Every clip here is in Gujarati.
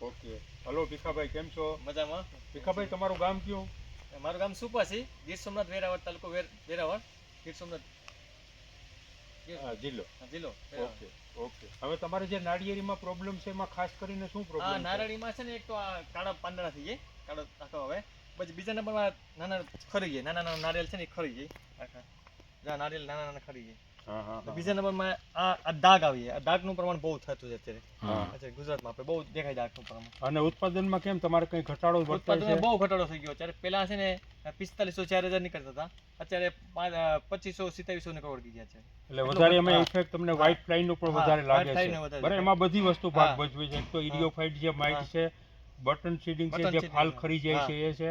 ઓકે. હલો ભીખાભાઈ કેમ છો? મજામાં. ભીખાભાઈ તમારું ગામ કયું? મારું ગામ સુપાસી ગીર સોમનાથ વેરાવળ તાલુકો વેર વેરાવળ. ગીર સોમનાથ. જિલ્લો. જિલ્લો ઓકે ઓકે. હવે તમારે જે નાળિયેરીમાં પ્રોબ્લેમ છે એમાં ખાસ કરીને શું પ્રોબ્લેમ નારળીમાં છે ને એક તો આ કાળા પાંદડા થઈ જાય કાળો આખો હવે. પછી બીજા નંબરમાં નાના ખરી જાય નાના નાના નારિયેલ છે ને એ ખરી જાય આખા. નારિયેલ નાના નાના ખરી જાય બીજા નંબરમાં આ આ ડાઘ આવી આ ડાઘનું પ્રમાણ બહુ થતું છે અત્યારે. અત્યારે ગુજરાતમાં આપણે બહુ દેખાય ડાઘનું પ્રમાણ. અને ઉત્પાદનમાં કેમ? તમારે કંઈ ઘટાડો ઉત્પાદનમાં બહુ ઘટાડો થઈ ગયો. અત્યારે પેલા છે ને પિસ્તાલીસો ચાર હજાર નીકળતા હતા. અત્યારે પચીસો સિત્તાવીસો ને કરોડ ગયા છે. એટલે વધારે એમાં ઇફેક્ટ તમને વ્હાઇટ ઉપર હા, વધારે લાગે છે. બરાબર એમાં બધી વસ્તુ ભાગ. ભજવે છે. એક તો ઇડિયોફાઇટ જે માઇટ છે બટન સીડિંગ છે જે ફાલ ખરી જાય છે એ છે.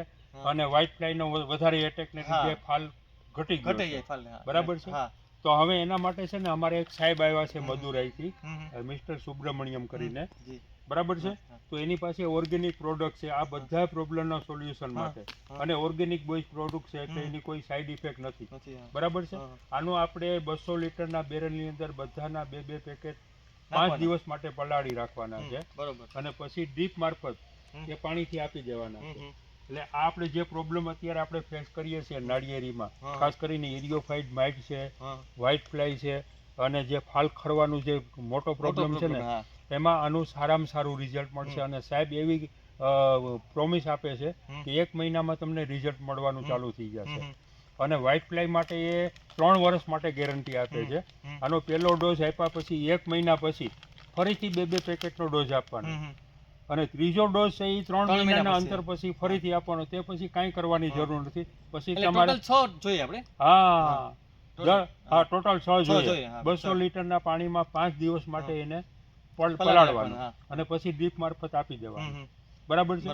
અને વ્હાઇટ ફ્લાય નો વધારે એટેક ને. લીધે ફાલ ઘટી ઘટી જાય ફાલ બરાબર છે? તો હવે એના માટે છે ને અમારે એક સાહેબ આવ્યા છે મદુરાઈથી. મિસ્ટર સુબ્રમણ્યમ કરીને. બરાબર છે. તો એની પાસે ઓર્ગેનિક પ્રોડક્ટ છે. આ બધા પ્રોબ્લેમના સોલ્યુશન માટે. અને ઓર્ગેનિક બોઇઝ પ્રોડક્ટ છે એટલે એની કોઈ સાઈડ ઇફેક્ટ નથી. બરાબર છે? આનું આપણે બસો લીટરના બેરલની અંદર બધાના બે બે પેકેટ પાંચ દિવસ માટે પલાળી રાખવાના છે. બરોબર. અને પછી ડીપ મારફત. એ પાણીથી આપી દેવાના છે. એટલે આપણે જે પ્રોબ્લેમ અત્યારે આપણે ફેસ કરીએ છીએ નાળિયેરીમાં ખાસ કરીને ઇરિયોફાઇડ માઇટ છે. વ્હાઇટ ફ્લાય છે અને જે ફાલ ખરવાનું જે મોટો પ્રોબ્લેમ છે ને એમાં આનું સારામાં સારું રિઝલ્ટ મળશે અને સાહેબ એવી પ્રોમિસ આપે છે કે એક મહિનામાં તમને રિઝલ્ટ મળવાનું ચાલુ થઈ જશે. અને વ્હાઇટ ફ્લાય માટે એ ત્રણ વર્ષ માટે ગેરંટી આપે છે. આનો પહેલો ડોઝ આપ્યા પછી એક મહિના પછી ફરીથી બે બે પેકેટનો ડોઝ આપવાનો. અને ત્રીજો ડોઝ છે એ ત્રણ મહિનાના અંતર પછી ફરીથી આપવાનો. તે પછી કાંઈ કરવાની જરૂર નથી. પછી તમારે છ જોઈએ આપણે? હા. હા. ટોટલ છ જોઈએ, બસો લીટરના પાણીમાં પાંચ દિવસ માટે એને પલાળવાનું અને પછી ડીપ મારફત આપી દેવાનું. બરાબર છે?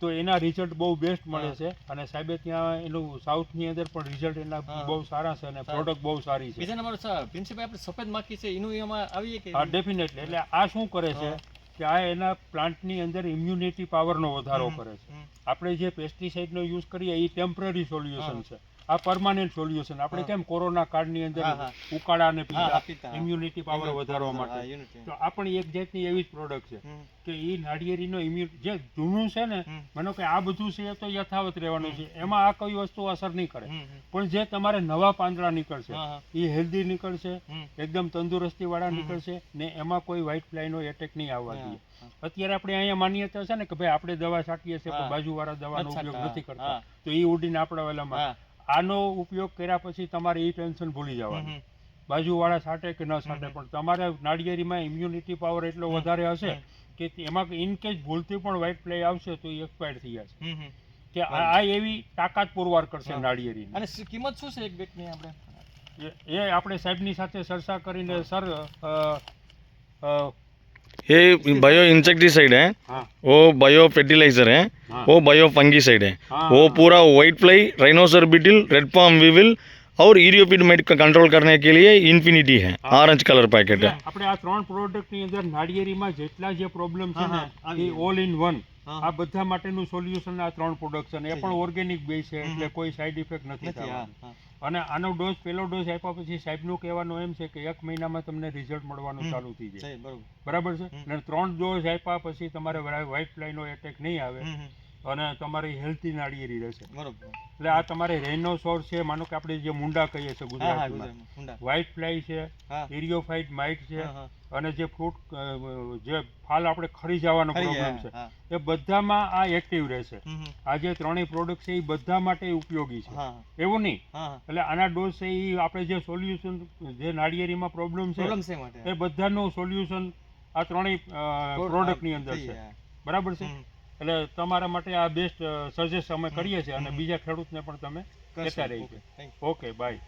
તો એના રિઝલ્ટ બહુ બેસ્ટ મળે છે. અને સાહેબે ત્યાં એનું સાઉથની અંદર પણ રિઝલ્ટ એના. બહુ સારા છે અને પ્રોડક્ટ બહુ સારી છે. બીજા નંબર પ્રિન્સિપલ આપણે સફેદ માખી છે એનું એમાં આવીએ કે હા ડેફિનેટલી એટલે આ શું કરે છે. કે આ એના પ્લાન્ટની અંદર ઇમ્યુનિટી પાવરનો વધારો કરે છે. આપણે જે પેસ્ટિસાઇડનો યુઝ કરીએ એ ટેમ્પરરી સોલ્યુશન છે. આ પરમાનન્ટ સોલ્યુશન આપણે કેમ કોરોના કાળની અંદર. ઉકાળા અને પીતા ઇમ્યુનિટી પાવર વધારવા માટે. તો આ પણ એક જાતની એવી જ પ્રોડક્ટ છે કે એ નાળિયેરીનો ઇમ્યુ જે જૂનું છે ને. માનો કે આ બધું છે એ તો યથાવત રહેવાનું છે. એમાં આ કઈ વસ્તુ અસર નહીં કરે. પણ જે તમારે નવા પાંદડા નીકળશે. એ હેલ્ધી નીકળશે એકદમ તંદુરસ્તી વાળા નીકળશે ને એમાં કોઈ વ્હાઇટ ફ્લાયનો એટેક નહીં આવવા જોઈએ. અત્યારે આપણે અહીંયા માન્યતા છે ને કે ભાઈ આપણે દવા છાંટીએ છીએ પણ. બાજુવાળા દવાનો ઉપયોગ નથી કરતા. તો એ ઉડીને આપણા વેલામાં. આનો ઉપયોગ કર્યા પછી તમારે એ ટેન્શન ભૂલી જવાનું. બાજુવાળા સાટે કે ન સાટે પણ તમારે નાળિયેરીમાં ઇમ્યુનિટી પાવર એટલો વધારે હશે કે એમાં ઇનકેસ ભૂલથી પણ વ્હાઇટ પ્લે આવશે તો એ એક્સપાયર થઈ જશે. કે આ એવી તાકાત પુરવાર કરશે નાળિયેરી અને કિંમત શું છે એક બેગની આપણે? એ આપણે સાહેબની સાથે ચર્ચા કરીને સર ये बायो इंसेक्टिसाइड है હા वो बायो फर्टिलाइजर है हाँ। वो बायो फंगीसाइड है हाँ, वो हाँ। पूरा whitefly rhinoceros beetle red palm weevil और ईरियोपिड माइट का कंट्रोल करने के लिए इन्फिनिटी है हाँ। ऑरेंज कलर पैकेट એટલે है આપણે આ ત્રણ પ્રોડક્ટની અંદર નાળિયેરીમાં જેટલા જે પ્રોબ્લેમ છે હા, ને હા, આવી એ ગયા. ઓલ ઇન વન હા. આ બધા માટેનું સોલ્યુશન આ ત્રણ પ્રોડક્ટ છે એ પણ ઓર્ગેનિક બે છે એટલે કોઈ સાઈડ ઇફેક્ટ નથી થવાની. અને આનો ડોઝ પહેલો ડોઝ આપ્યા પછી સાહેબનું કહેવાનું એમ છે કે એક મહિનામાં તમને રિઝલ્ટ મળવાનું ચાલુ થઈ જાય. બરાબર. છે? અને ત્રણ ડોઝ આપ્યા પછી તમારે વ્હાઇટ ફ્લાયનો એટેક નહીં આવે. અને તમારી હેલ્ધી નાળિયેરી રહેશે. બરોબર. એટલે આ તમારે રેનોસોર છે માનો કે આપણે જે મુંડા કહીએ છીએ ગુજરાતીમાં. વ્હાઇટ ફ્લાય છે હા. ઇરિયોફાઇટ માઇટ છે. અને જે ફ્રૂટ જે ફાલ આપણે ખરી જવાનો પ્રોબ્લેમ છે. એ બધામાં આ એક્ટિવ રહેશે. આ જે ત્રણેય પ્રોડક્ટ છે એ બધા માટે ઉપયોગી છે. એવું નહીં? એટલે આના ડોઝ છે એ આપણે જે સોલ્યુશન જે નાળિયેરીમાં પ્રોબ્લેમ છે એ બધાનું સોલ્યુશન આ ત્રણેય પ્રોડક્ટની અંદર છે. બરાબર છે. એટલે તમારા માટે આ બેસ્ટ સજેસ્ટ અમે કરીએ છીએ અને બીજા ખેડૂતને પણ તમે કહેતા રહી છે ઓકે બાય